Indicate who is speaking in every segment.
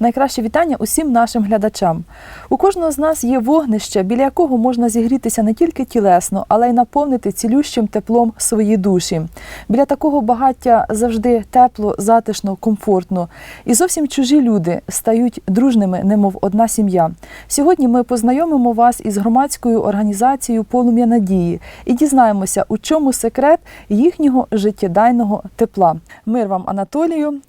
Speaker 1: Найкраще вітання усім нашим глядачам. У кожного з нас є вогнище, біля якого можна зігрітися не тільки тілесно, але й наповнити цілющим теплом свої душі. Біля такого багаття завжди тепло, затишно, комфортно. І зовсім чужі люди стають дружними, немов одна сім'я. Сьогодні ми познайомимо вас із громадською організацією Полум'я надії і дізнаємося, у чому секрет їхнього життєдайного тепла. Мир вам, Анатолію.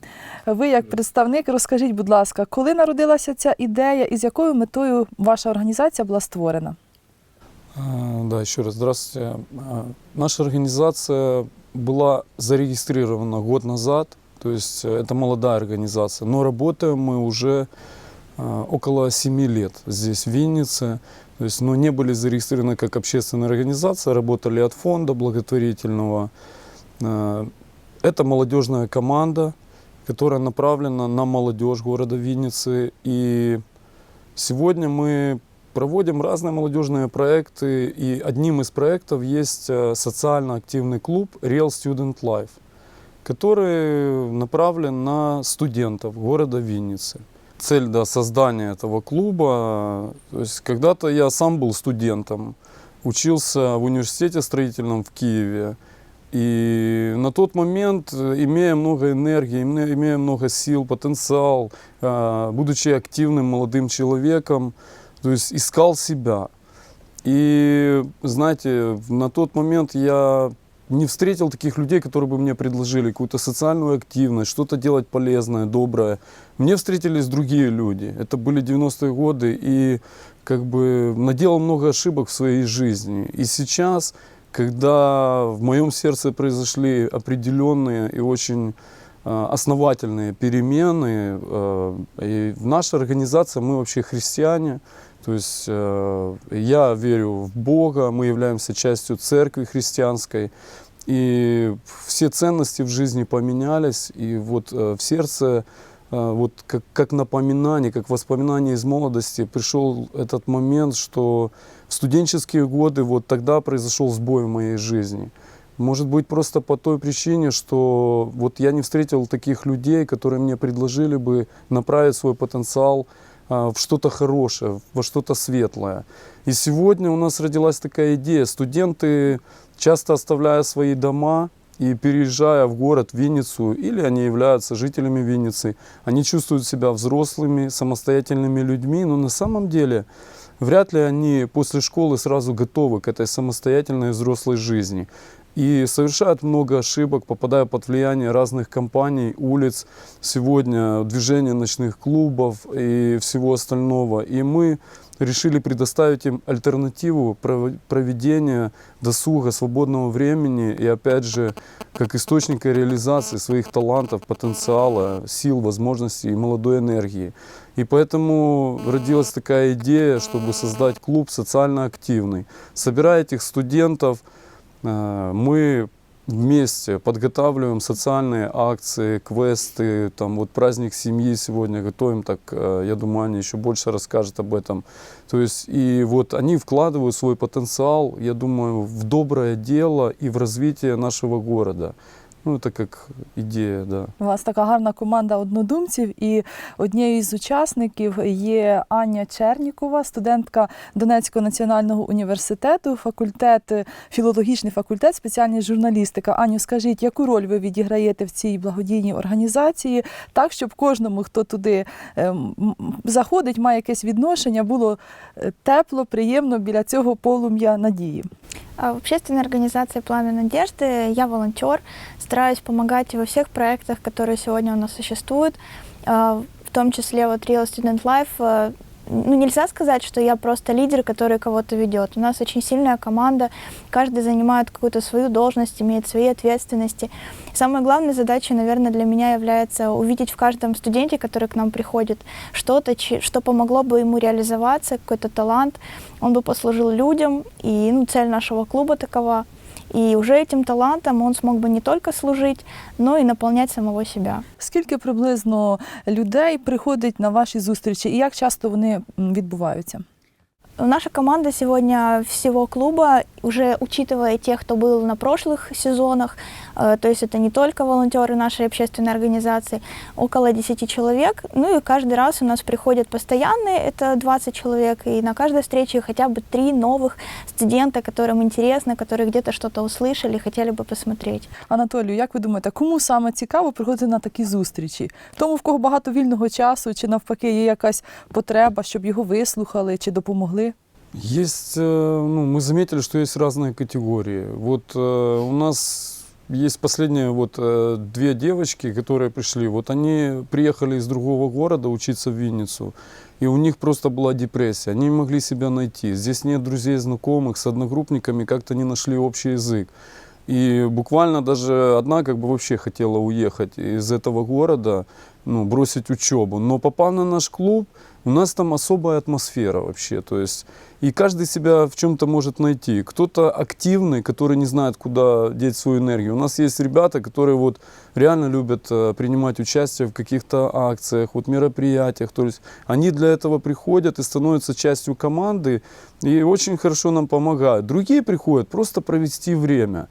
Speaker 1: Ви, як представник, розкажіть, будь ласка, коли народилася ця ідея і з якою метою ваша організація була створена?
Speaker 2: А, Да, еще раз здравствуйте. А, Наша организация была зарегистрирована год назад, то есть э, это молодая организация, но работаем мы уже а, около 7 лет здесь, в Виннице. То есть, но не были зарегистрированы как общественная организация, работали от фонда благотворительного. А, Это молодежная команда, которая направлена на молодежь города Винницы. И сегодня мы проводим разные молодежные проекты, и одним из проектов есть э, социально активный клуб Real Student Life, который направлен на студентов города Винницы. Цель да, создания этого клуба, то есть когда-то я сам был студентом, учился в университете строительном в Киеве, и на тот момент, имея много энергии, име- имея много сил, потенциал, будучи активным молодым человеком, то есть искал себя. И, знаете, на тот момент я не встретил таких людей, которые бы мне предложили какую-то социальную активность, что-то делать полезное, доброе. Мне встретились другие люди. Это были 90-е годы, и как бы наделал много ошибок в своей жизни. И сейчас, когда в моем сердце произошли определенные и очень э, основательные перемены, э, и в нашей организации мы вообще христиане, то есть э, я верю в Бога, мы являемся частью церкви христианской, и все ценности в жизни поменялись, и вот э, в сердце, э, вот как, как напоминание, как воспоминание из молодости, пришел этот момент, что в студенческие годы вот тогда произошел сбой в моей жизни. Может быть, просто по той причине, что вот я не встретил таких людей, которые мне предложили бы направить свой потенциал а, в что-то хорошее, во что-то светлое. И сегодня у нас родилась такая идея. Студенты, часто оставляя свои дома и переезжая в город Винницу, или они являются жителями Винницы, они чувствуют себя взрослыми, самостоятельными людьми, но на самом деле вряд ли они после школы сразу готовы к этой самостоятельной взрослой жизни. И совершают много ошибок, попадая под влияние разных компаний, улиц, сегодня движения ночных клубов и всего остального. И мы решили предоставить им альтернативу пров- проведения досуга, свободного времени и опять же как источника реализации своих талантов, потенциала, сил, возможностей и молодой энергии. И поэтому родилась такая идея, чтобы создать клуб социально активный. Собирая этих студентов, э, мы вместе подготавливаем социальные акции, квесты, там вот праздник семьи сегодня готовим, так э, я думаю, Аня еще больше расскажет об этом. То есть и вот они вкладывают свой потенциал, я думаю, в доброе дело и в развитие нашего города. Ну, это как идея, да.
Speaker 1: У вас така гарна команда однодумців, і однією з учасників є Аня Чернікова, студентка Донецького національного університету, факультет, філологічний факультет, спеціальність журналістика. Аню, скажіть, яку роль ви відіграєте в цій благодійній організації, так щоб кожному, хто туди ем, заходить, має якесь відношення, було е, тепло, приємно біля цього полум'я надії.
Speaker 3: А В общественной организации «Пламя надежды» я волонтер, стараюсь помогать во всех проектах, которые сегодня у нас существуют, а, в том числе вот Real Student Life. Ну, нельзя сказать, что я просто лидер, который кого-то ведет. У нас очень сильная команда, каждый занимает какую-то свою должность, имеет свои ответственности. Самой главной задачей, наверное, для меня является увидеть в каждом студенте, который к нам приходит, что-то, что помогло бы ему реализоваться, какой-то талант, он бы послужил людям, и ну, цель нашего клуба такова. И уже этим талантом он смог бы не только служить, но и наполнять самого себя.
Speaker 1: Скільки приблизно людей приходить на ваші зустрічі і як часто вони відбуваються?
Speaker 3: Наша команда сегодня всего клуба, уже учитывая тех, кто был на прошлых сезонах, э, то есть это не только волонтеры нашей общественной организации, около 10 человек. Ну и каждый раз у нас приходят постоянные, это 20 человек, и на каждой встрече хотя бы три новых студента, которым интересно, которые где-то что-то услышали, хотели бы посмотреть.
Speaker 1: Анатолію, як ви думаєте, кому саме цікаво приходити на такі зустрічі? Тому, в кого багато вільного часу, чи навпаки є якась потреба, щоб його вислухали чи допомогли?
Speaker 2: Есть, э, ну, мы заметили, что есть разные категории. Вот э, у нас есть последние вот э, две девочки, которые пришли. Вот они приехали из другого города учиться в Винницу, и у них просто была депрессия. Они не могли себя найти. Здесь нет друзей, знакомых, с одногруппниками как-то не нашли общий язык. И буквально даже одна как бы вообще хотела уехать из этого города, ну, бросить учебу. Но попав на наш клуб, у нас там особая атмосфера вообще. То есть и каждый себя в чем-то может найти. Кто-то активный, который не знает, куда деть свою энергию. У нас есть ребята, которые вот реально любят э, принимать участие в каких-то акциях, вот мероприятиях. То есть они для этого приходят и становятся частью команды и очень хорошо нам помогают. Другие приходят просто провести время.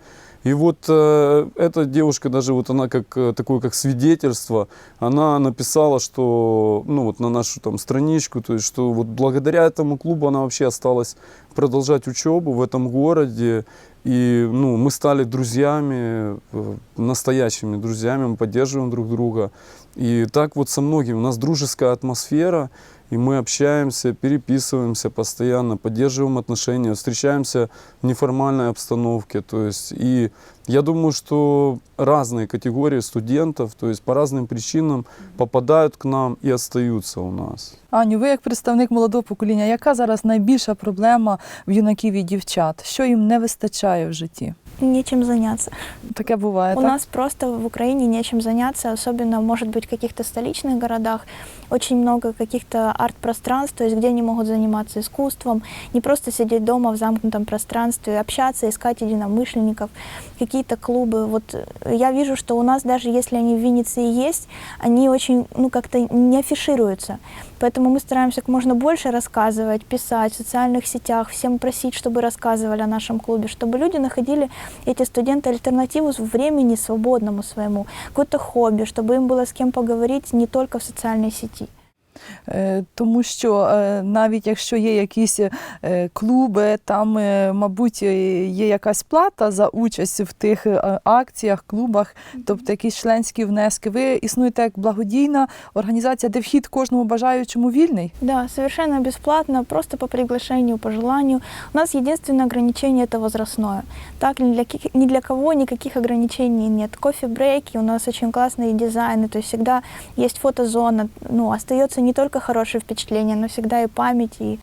Speaker 2: И вот э, эта девушка, даже вот она как э, такое как свидетельство, она написала, что ну вот на нашу там страничку, то есть что вот благодаря этому клубу она вообще осталась продолжать учебу в этом городе. И ну, мы стали друзьями, э, настоящими друзьями, мы поддерживаем друг друга. И так вот со многими. У нас дружеская атмосфера, и мы общаемся, переписываемся постоянно, поддерживаем отношения, встречаемся в неформальной обстановке. То есть, и я думаю, что разные категории студентов, то есть по разным причинам попадают к нам и остаются у нас.
Speaker 1: Аню, ви як представник молодого покоління, яка зараз найбільша проблема в юнаків і дівчат? Що їм не вистачає в житті?
Speaker 3: Нечем заняться.
Speaker 1: Таке буває,
Speaker 3: У
Speaker 1: так?
Speaker 3: нас просто в Украине нечем заняться, особенно, может быть, в каких-то столичных городах. Очень много каких-то арт-пространств, то есть где они могут заниматься искусством, не просто сидеть дома в замкнутом пространстве, общаться, искать единомышленников, какие-то клубы. Вот э, я вижу, что у нас даже если они в Виннице и есть, они очень, ну, как-то не афишируются. Поэтому мы стараемся как можно больше рассказывать, писать в социальных сетях, всем просить, чтобы рассказывали о нашем клубе, чтобы люди находили, эти студенты, альтернативу времени свободному своему, какое-то хобби, чтобы им было с кем поговорить не только в социальной сети.
Speaker 1: Е, Тому що е, навіть якщо є якісь е, клуби, там, е, мабуть, е, є якась плата за участь в тих е, акціях, клубах, тобто якісь членські внески. Ви існуєте як благодійна організація, де вхід кожному бажаючому вільний.
Speaker 3: Да, совершенно бесплатно, просто по приглашению, по желанию. У нас единственное ограничение это возрастное. Так, ни для, ки- ни для кого никаких ограничений нет. Кофе-брейки, у нас очень классные дизайны, то есть всегда есть фотозона. Ну, остается не только хорошее впечатление, но всегда и память, и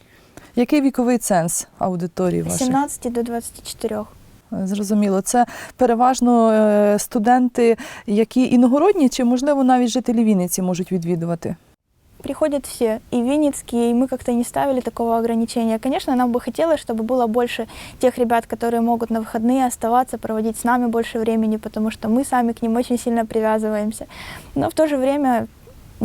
Speaker 1: Який віковий ценз аудиторії
Speaker 3: с
Speaker 1: вашої?
Speaker 3: 17 до 24.
Speaker 1: Зрозуміло, це переважно е, студенти, які іногородні, чи можливо навіть жителі Вінниці можуть відвідувати.
Speaker 3: Приходят все, и винницкие, и мы как-то не ставили такого ограничения. Конечно, нам бы хотелось, чтобы было больше тех ребят, которые могут на выходные оставаться, проводить с нами больше времени, потому что мы сами к ним очень сильно привязываемся. Но в то же время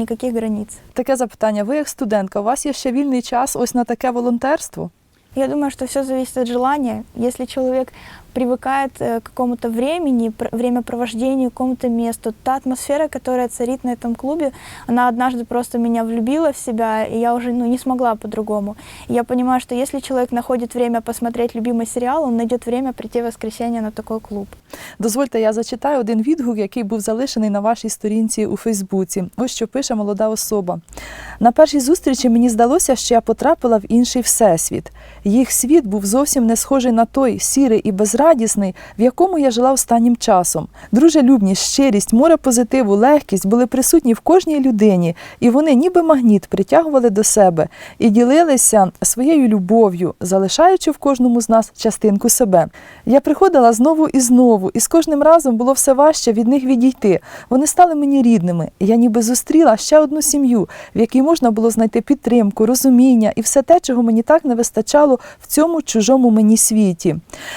Speaker 3: никаких границ.
Speaker 1: Таке запитання: ви як студентка, у вас є ще вільний час ось на таке волонтерство?
Speaker 3: Я думаю, что все зависит от желания. Если человек привыкает э, к какому-то времени, пр- времяпровождению, к какому-то месту, та атмосфера, которая царит на этом клубе, она однажды просто меня влюбила в себя, и я уже ну, не смогла по-другому. И я понимаю, что если человек находит время посмотреть любимый сериал, он найдет время прийти в воскресенье на такой клуб.
Speaker 1: Дозвольте, я зачитаю один відгук, який був залишений на вашій сторінці у Фейсбуці. Ось що пише молода особа. На першій зустрічі мені здалося, що я потрапила в інший всесвіт. Їх світ був зовсім не схожий на той сірий і безрадісний, в якому я жила останнім часом. Дружелюбність, щирість, море позитиву, легкість були присутні в кожній людині, і вони, ніби магніт, притягували до себе і ділилися своєю любов'ю, залишаючи в кожному з нас частинку себе. Я приходила знову і знову, і з кожним разом було все важче від них відійти. Вони стали мені рідними. Я ніби зустріла ще одну сім'ю, в якій можна було знайти підтримку, розуміння і все те, чого мені так не вистачало в цьому чужому мені світі.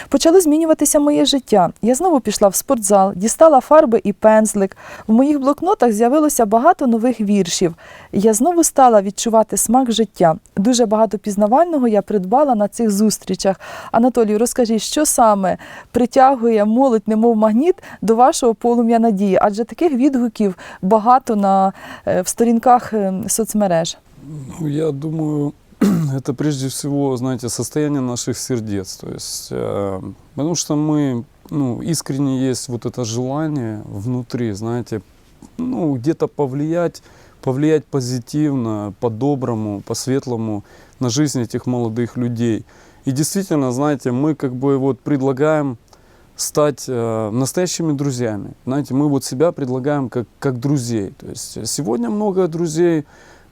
Speaker 1: Почали змінювати змінюватися моє життя. Я знову пішла в спортзал, дістала фарби і пензлик. В моїх блокнотах з'явилося багато нових віршів. Я знову стала відчувати смак життя. Дуже багато пізнавального я придбала на цих зустрічах. Анатолію, розкажіть, що саме притягує молодь, немов магніт, до вашого полум'я надії? Адже таких відгуків багато на е, в сторінках е, соцмереж.
Speaker 2: Ну, я думаю, это прежде всего, знаете, состояние наших сердец. То есть, э, потому что мы, ну, искренне есть вот это желание внутри, знаете, ну, где-то повлиять, повлиять позитивно, по-доброму, по-светлому на жизнь этих молодых людей. И действительно, знаете, мы как бы вот предлагаем стать э, настоящими друзьями. Знаете, мы вот себя предлагаем как, как друзей. То есть сегодня много друзей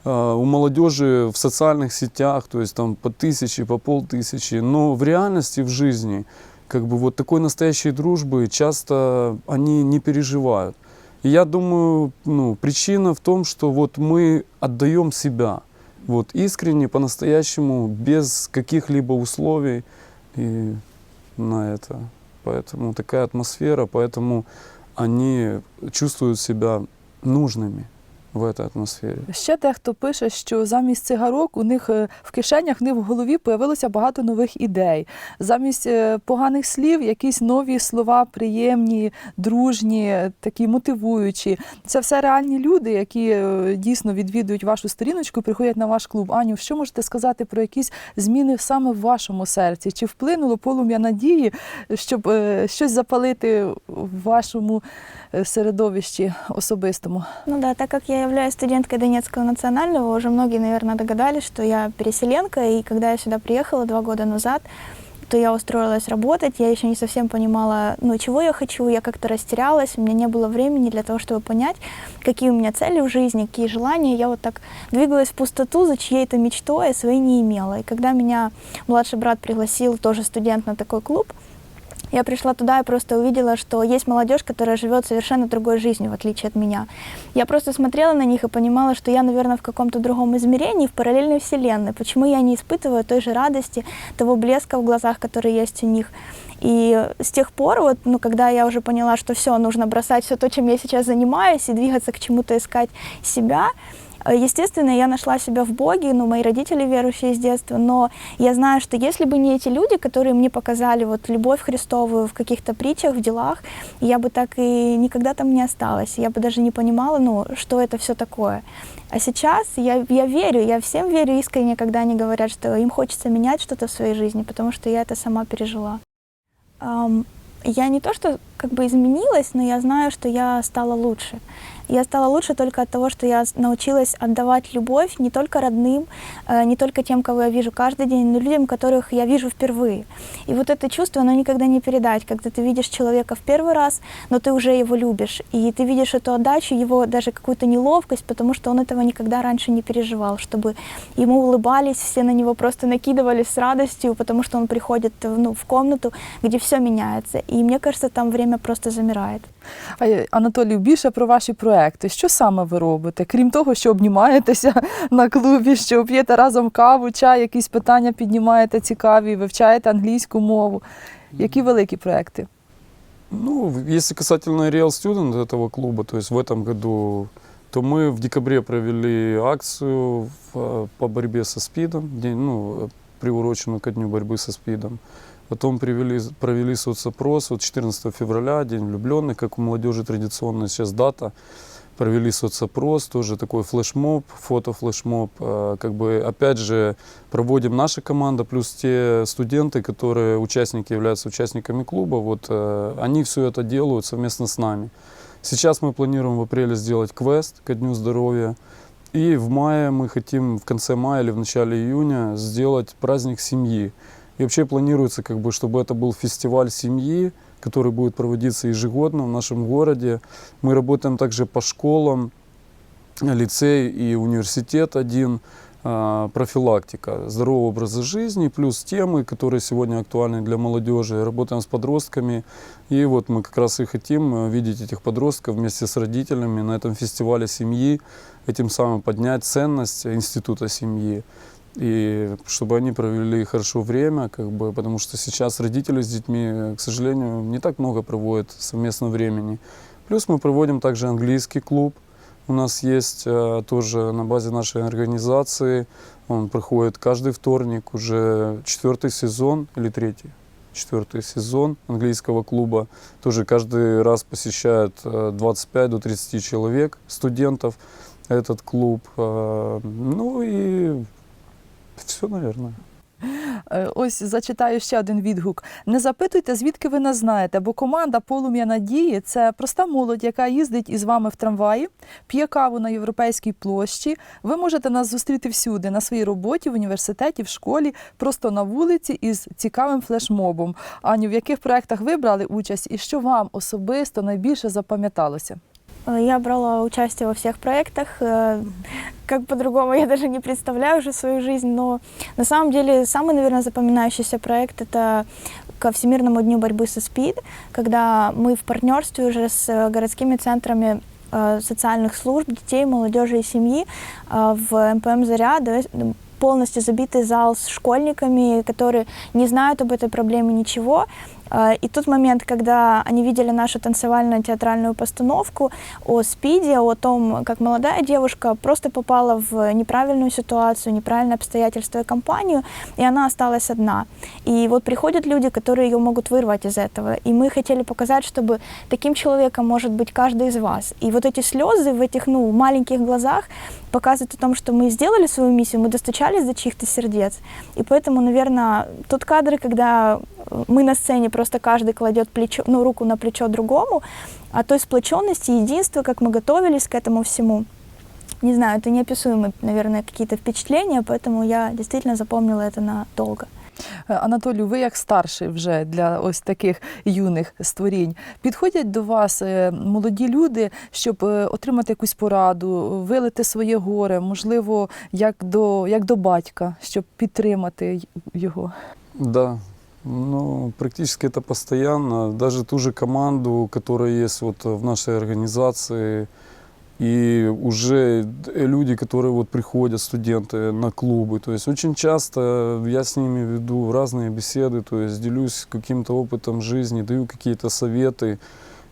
Speaker 2: у молодежи в социальных сетях, то есть там по тысяче, по полтысячи, но в реальности, в жизни, как бы вот такой настоящей дружбы часто они не переживают. И я думаю, ну, причина в том, что вот мы отдаем себя, вот искренне, по-настоящему, без каких-либо условий и на это. Поэтому такая атмосфера, поэтому они чувствуют себя нужными в этой атмосфере.
Speaker 1: Ще дехто пише, що замість цигарок у них е, в кишенях, в них в голові появилося багато нових ідей. Замість е, поганих слів, якісь нові слова, приємні, дружні, такі мотивуючі. Це все реальні люди, які е, дійсно відвідують вашу сторіночку, приходять на ваш клуб. Аню, що можете сказати про якісь зміни саме в вашому серці? Чи вплинуло полум'я надії, щоб е, щось запалити в вашому е, середовищі особистому?
Speaker 3: Ну да, так как я являюсь студенткой Донецкого национального, уже многие, наверное, догадались, что я переселенка, и когда я сюда приехала два года назад, то я устроилась работать, я еще не совсем понимала, ну, чего я хочу, я как-то растерялась, у меня не было времени для того, чтобы понять, какие у меня цели в жизни, какие желания. Я вот так двигалась в пустоту за чьей-то мечтой, а своей не имела. И когда меня младший брат пригласил, тоже студент, на такой клуб, я пришла туда и просто увидела, что есть молодежь, которая живет совершенно другой жизнью, в отличие от меня. Я просто смотрела на них и понимала, что я, наверное, в каком-то другом измерении, в параллельной вселенной. Почему я не испытываю той же радости, того блеска в глазах, который есть у них. И с тех пор, вот, ну, когда я уже поняла, что все, нужно бросать все то, чем я сейчас занимаюсь, и двигаться к чему-то, искать себя, Естественно, я нашла себя в Боге, ну, мои родители верующие с детства, но я знаю, что если бы не эти люди, которые мне показали вот любовь Христовую в каких-то притчах, в делах, я бы так и никогда там не осталась. Я бы даже не понимала, ну, что это все такое. А сейчас я, я верю, я всем верю искренне, когда они говорят, что им хочется менять что-то в своей жизни, потому что я это сама пережила. Я не то, что как бы изменилась, но я знаю, что я стала лучше. Я стала лучше только от того, что я научилась отдавать любовь не только родным, э, не только тем, кого я вижу каждый день, но людям, которых я вижу впервые. И вот это чувство, оно никогда не передать, когда ты видишь человека в первый раз, но ты уже его любишь, и ты видишь эту отдачу, его даже какую-то неловкость, потому что он этого никогда раньше не переживал, чтобы ему улыбались, все на него просто накидывались с радостью, потому что он приходит ну, в комнату, где все меняется. И мне кажется, там время просто замирает.
Speaker 1: А, е, Анатолій, більше про ваші проекти. Що саме ви робите? Крім того, що обнімаєтеся на клубі, що п'єте разом каву, чай, якісь питання піднімаєте цікаві, вивчаєте англійську мову. Які великі проекти?
Speaker 2: Ну, в- если касательно Real Student этого клуба, то есть в этом году, то мы в декабре провели акцию в, э, по борьбе со СПИДом, день, ну, э, приуроченную ко дню борьбы со СПИДом. Потом привели, провели соцопрос, вот 14 февраля, День влюбленных, как у молодежи традиционная сейчас дата. Провели соцопрос, тоже такой флешмоб, фото-флешмоб. Э, Как бы, опять же, проводим наша команда, плюс те студенты, которые участники, являются участниками клуба, вот э, они все это делают совместно с нами. Сейчас мы планируем в апреле сделать квест ко Дню здоровья. И в мае мы хотим, в конце мая или в начале июня, сделать праздник семьи. И вообще планируется, как бы, чтобы это был фестиваль семьи, который будет проводиться ежегодно в нашем городе. Мы работаем также по школам, лицей и университет один, а, профилактика здорового образа жизни, плюс темы, которые сегодня актуальны для молодежи. Работаем с подростками, и вот мы как раз и хотим э, видеть этих подростков вместе с родителями на этом фестивале семьи, этим самым поднять ценность института семьи. И чтобы они провели хорошо время, как бы, потому что сейчас родители с детьми, к сожалению, не так много проводят совместного времени. Плюс мы проводим также английский клуб. У нас есть э, тоже на базе нашей организации. Он проходит каждый вторник, уже четвертый сезон или третий. Четвертый сезон английского клуба. Тоже каждый раз посещает э, 25 до 30 человек, студентов, этот клуб. Э, Ну и все, наверное.
Speaker 1: Е, Ось зачитаю ще один відгук. Не запитуйте, звідки ви нас знаєте, бо команда Полум'я Надії це проста молодь, яка їздить із вами в трамваї, п'є каву на європейській площі. Ви можете нас зустріти всюди на своїй роботі, в університеті, в школі, просто на вулиці із цікавим флешмобом. Аню, в яких проєктах ви брали участь і що вам особисто найбільше запам'яталося?
Speaker 3: Э, Я брала участие во всех проектах. Как по-другому я даже не представляю уже свою жизнь, но на самом деле самый, наверное, запоминающийся проект это ко Всемирному дню борьбы со СПИД, когда мы в партнерстве уже с э, городскими центрами э, социальных служб детей, молодежи и семьи э, в МПМ «Заря» полностью забитый зал с школьниками, которые не знают об этой проблеме ничего. Э, И тот момент, когда они видели нашу танцевально-театральную постановку о СПИДе, о том, как молодая девушка просто попала в неправильную ситуацию, неправильные обстоятельства и компанию, и она осталась одна. И вот приходят люди, которые ее могут вырвать из этого. И мы хотели показать, чтобы таким человеком может быть каждый из вас. И вот эти слезы в этих ну, маленьких глазах показывают о том, что мы сделали свою миссию, мы достучались до чьих-то сердец. И поэтому, наверное, тот кадр, когда мы на сцене просто каждый кладет плечо, ну, руку на плечо другому, о той сплоченности, единства, как мы готовились к этому всему. Не знаю, это неописуемые, наверное, какие-то впечатления, поэтому я действительно запомнила это надолго.
Speaker 1: Е, Анатолію, ви як старший вже для ось таких юних створінь. Підходять до вас е, молоді люди, щоб е, отримати якусь пораду, вилити своє горе, можливо, як до, як до батька, щоб підтримати й- його.
Speaker 2: Да, ну, практически это постоянно. Даже ту же команду, которая есть вот в нашей организации, и уже люди, которые вот приходят, студенты на клубы. То есть очень часто я с ними веду разные беседы, то есть делюсь каким-то опытом жизни, даю какие-то советы.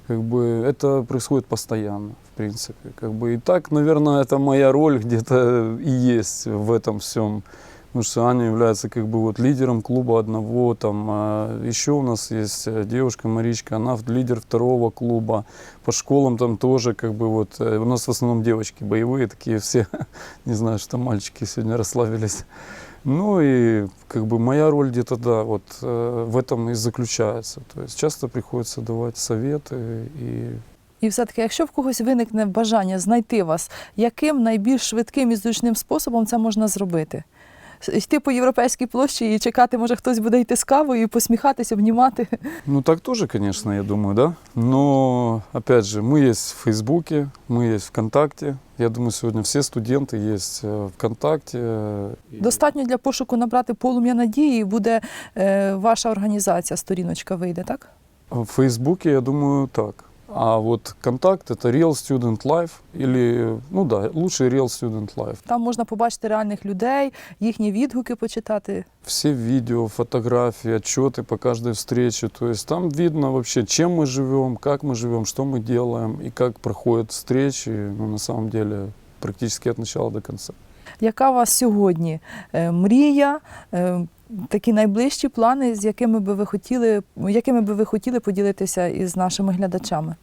Speaker 2: Как бы это происходит постоянно, в принципе. Как бы и так, наверное, это моя роль где-то и есть в этом всем. Потому что Аня является как бы вот лидером клуба одного, там а, еще у нас есть э, девушка Маричка, она в- лидер второго клуба. По школам там тоже как бы вот э, у нас в основном девочки боевые такие все, не знаю, что мальчики сегодня расслабились. Ну и как бы моя роль где-то да вот э, в этом и заключается. То есть часто приходится давать советы и
Speaker 1: І все-таки, якщо в когось виникне бажання знайти вас, яким найбільш швидким і зручним способом це можна зробити? С- Йти по європейській площі і чекати, може хтось буде йти з кавою і посміхатися, обнімати.
Speaker 2: Ну так тоже, конечно, я думаю, да. Но опять же, мы есть в Фейсбуке, мы есть ВКонтакте. Я думаю, сегодня все студенты есть э, ВКонтакте. э, и-
Speaker 1: Достатньо для пошуку набрати полум'я надії, і буде е, ваша організація, сторіночка вийде, так?
Speaker 2: В Фейсбуке, я думаю, так. А вот контакт это Real Student Life или, ну да, лучше Real Student Life.
Speaker 1: Там можна побачити реальних людей, їхні відгуки почитати.
Speaker 2: Все видео, фотографии, отчеты по каждой встрече. То есть там видно вообще, чем мы живем, как мы живем, что мы делаем и как проходят встречи. Ну, на самом деле, практически от начала до конца.
Speaker 1: Яка у вас сьогодні е, мрія, е, такі найближчі плани, з якими би ви хотіли, якими би ви хотіли поділитися із нашими глядачами?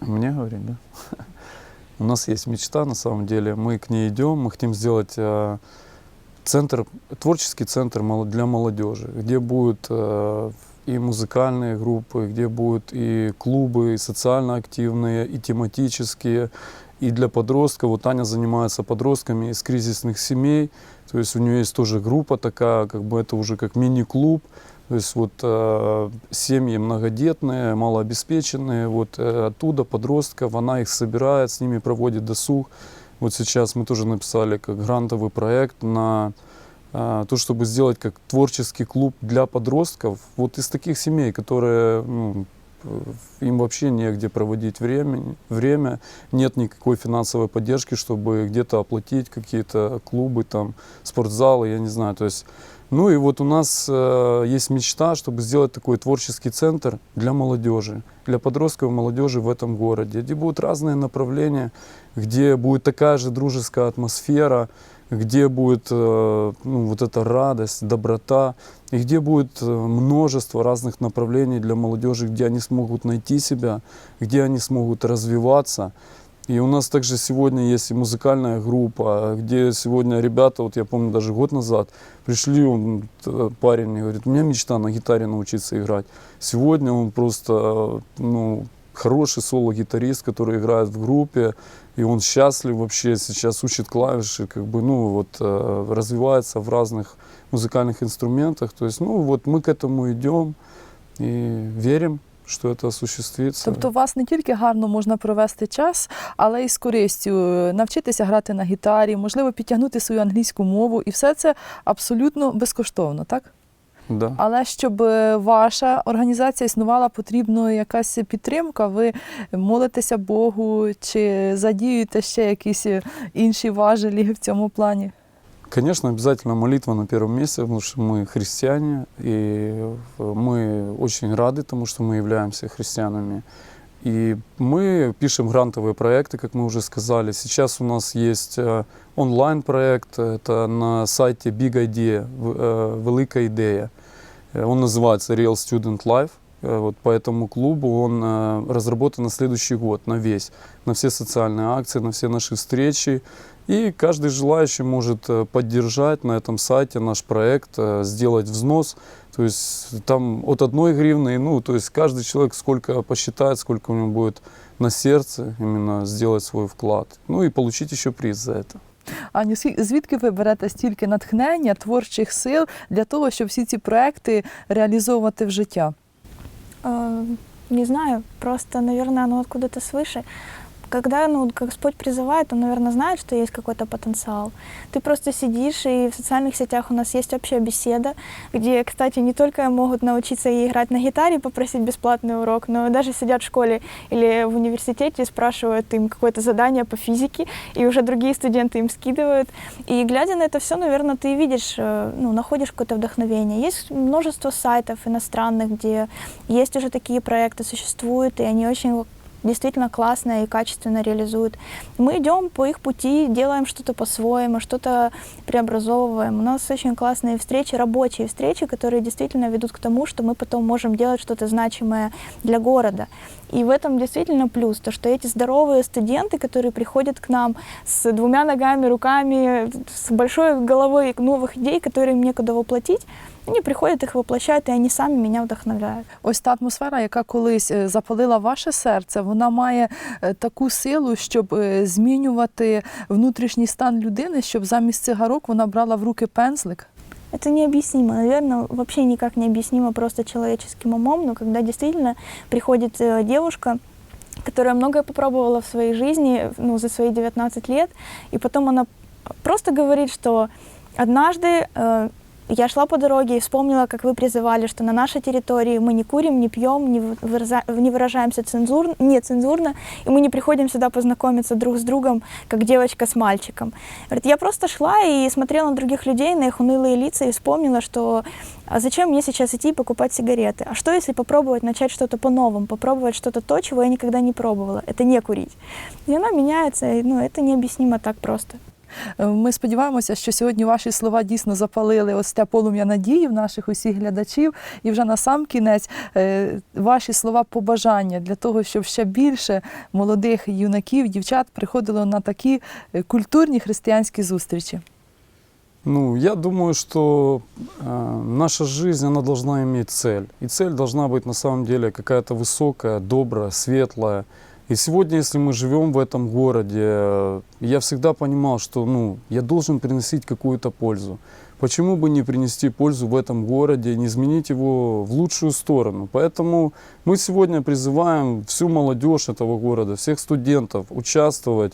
Speaker 2: Мне говорить, да? У нас есть мечта, на самом деле. Мы к ней идем. Мы хотим сделать э, центр, творческий центр мало- для молодежи, где будут э, и музыкальные группы, где будут и клубы, и социально активные, и тематические, и для подростков. Вот Таня занимается подростками из кризисных семей. То есть у нее есть тоже группа такая, как бы это уже как мини-клуб. То есть вот э, семьи многодетные, малообеспеченные, вот э, оттуда подростков, она их собирает, с ними проводит досуг. Вот сейчас мы тоже написали как грантовый проект на э, то, чтобы сделать как творческий клуб для подростков, вот из таких семей, которые ну, им вообще негде проводить время, время, нет никакой финансовой поддержки, чтобы где-то оплатить какие-то клубы, там, спортзалы, я не знаю, то есть ну и вот у нас э, есть мечта, чтобы сделать такой творческий центр для молодежи, для подростков и молодежи в этом городе, где будут разные направления, где будет такая же дружеская атмосфера, где будет э, ну, вот эта радость, доброта, и где будет э, множество разных направлений для молодежи, где они смогут найти себя, где они смогут развиваться. И у нас также сегодня есть и музыкальная группа, где сегодня ребята, вот я помню даже год назад, пришли, он, э, парень мне говорит, у меня мечта на гитаре научиться играть. Сегодня он просто, ну, хороший соло-гитарист, который играет в группе, и он счастлив вообще, сейчас учит клавиши, как бы, ну, вот, э, развивается в разных музыкальных инструментах. То есть, ну, вот мы к этому идем и верим, что это осуществится.
Speaker 1: Тобто, у вас не тільки гарно можна провести час, але й з користю е, навчитися грати на гітарі, можливо, підтягнути свою англійську мову, і все це абсолютно безкоштовно, так?
Speaker 2: Да.
Speaker 1: Але щоб е, ваша організація існувала, потрібна якась підтримка. Ви молитеся Богу чи задіюєте ще якісь е, інші важелі в цьому плані?
Speaker 2: Конечно, обязательно молитва на первом месте, потому что мы христиане, и э, мы очень рады тому, что мы являемся христианами. И мы пишем грантовые проекты, как мы уже сказали. Сейчас у нас есть э, онлайн-проект, это на сайте Big Idea, в- э, Великая идея. Э, Он называется Real Student Life. Э, Вот по этому клубу он э, разработан на следующий год, на весь, на все социальные акции, на все наши встречи. И каждый желающий может э, поддержать на этом сайте наш проект, э, сделать взнос. То есть там от одной гривны, ну, то есть каждый человек сколько посчитает, сколько у него будет на сердце именно сделать свой вклад. Ну и получить еще приз за это.
Speaker 1: Аню, скі- звідки ви берете стільки натхнення, творчих сил для того, щоб всі ці проекти реалізовувати в життя?
Speaker 3: Э, Не знаю, просто, наверное, оно откуда-то свыше. Когда ну, Господь призывает, Он, наверное, знает, что есть какой-то потенциал. Ты просто сидишь, и в социальных сетях у нас есть общая беседа, где, кстати, не только могут научиться и играть на гитаре, попросить бесплатный урок, но даже сидят в школе или в университете спрашивают им какое-то задание по физике, и уже другие студенты им скидывают. И глядя на это все, наверное, ты видишь, э, ну, находишь какое-то вдохновение. Есть множество сайтов иностранных, где есть уже такие проекты, существуют, и они очень действительно классно и качественно реализуют. Мы идем по их пути, делаем что-то по-своему, что-то преобразовываем. У нас очень классные встречи, рабочие встречи, которые действительно ведут к тому, что мы потом можем делать что-то значимое для города. И в этом действительно плюс, то что эти здоровые студенты, которые приходят к нам с двумя ногами, руками, с большой головой новых идей, которые им некуда воплотить, они приходят, их воплощают, и они сами меня вдохновляют.
Speaker 1: Ось та атмосфера, яка колись е, запалила ваше серце, вона має е, таку силу, щоб е, змінювати внутрішній стан людини, щоб замість цигарок вона брала в руки пензлик.
Speaker 3: Это необъяснимо, наверное, вообще никак не объяснимо просто человеческим умом, но когда действительно приходит э, девушка, которая многое попробовала в своей жизни, ну, за свои 19 лет, и потом она просто говорит, что однажды э, я шла по дороге и вспомнила, как вы призывали, что на нашей территории мы не курим, не пьем, не, не выражаемся цензур, нецензурно, и мы не приходим сюда познакомиться друг с другом, как девочка с мальчиком. Я просто шла и смотрела на других людей, на их унылые лица, и вспомнила, что а зачем мне сейчас идти и покупать сигареты? А что, если попробовать начать что-то по-новому, попробовать что-то то, чего я никогда не пробовала? Это не курить. И она меняется, и, ну, это необъяснимо так просто.
Speaker 1: Е, Ми сподіваємося, що сьогодні ваші слова дійсно запалили ось те полум'я надії в наших усіх глядачів. І вже на сам кінець е, ваші слова побажання для того, щоб ще більше молодих юнаків, дівчат приходило на такі е, культурні християнські зустрічі.
Speaker 2: Ну, я думаю, что э, наша жизнь, она должна иметь цель. И цель должна быть на самом деле какая-то высокая, добрая, светлая. И сегодня, если мы живем в этом городе, я всегда понимал, что ну, я должен приносить какую-то пользу. Почему бы не принести пользу в этом городе, не изменить его в лучшую сторону? Поэтому мы сегодня призываем всю молодежь этого города, всех студентов участвовать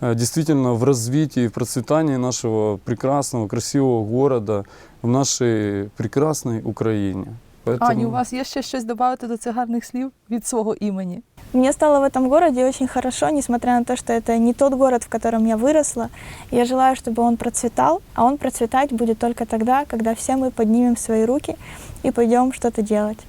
Speaker 2: э, действительно в развитии, в процветании нашего прекрасного, красивого города, в нашей прекрасной Украине. Поэтому...
Speaker 1: Аню, у вас є ще щось додати до цих гарних слів від свого імені?
Speaker 3: Мне стало в этом городе очень хорошо, несмотря на то, что это не тот город, в котором я выросла. Я желаю, чтобы он процветал, а он процветать будет только тогда, когда все мы поднимем свои руки и пойдем что-то делать.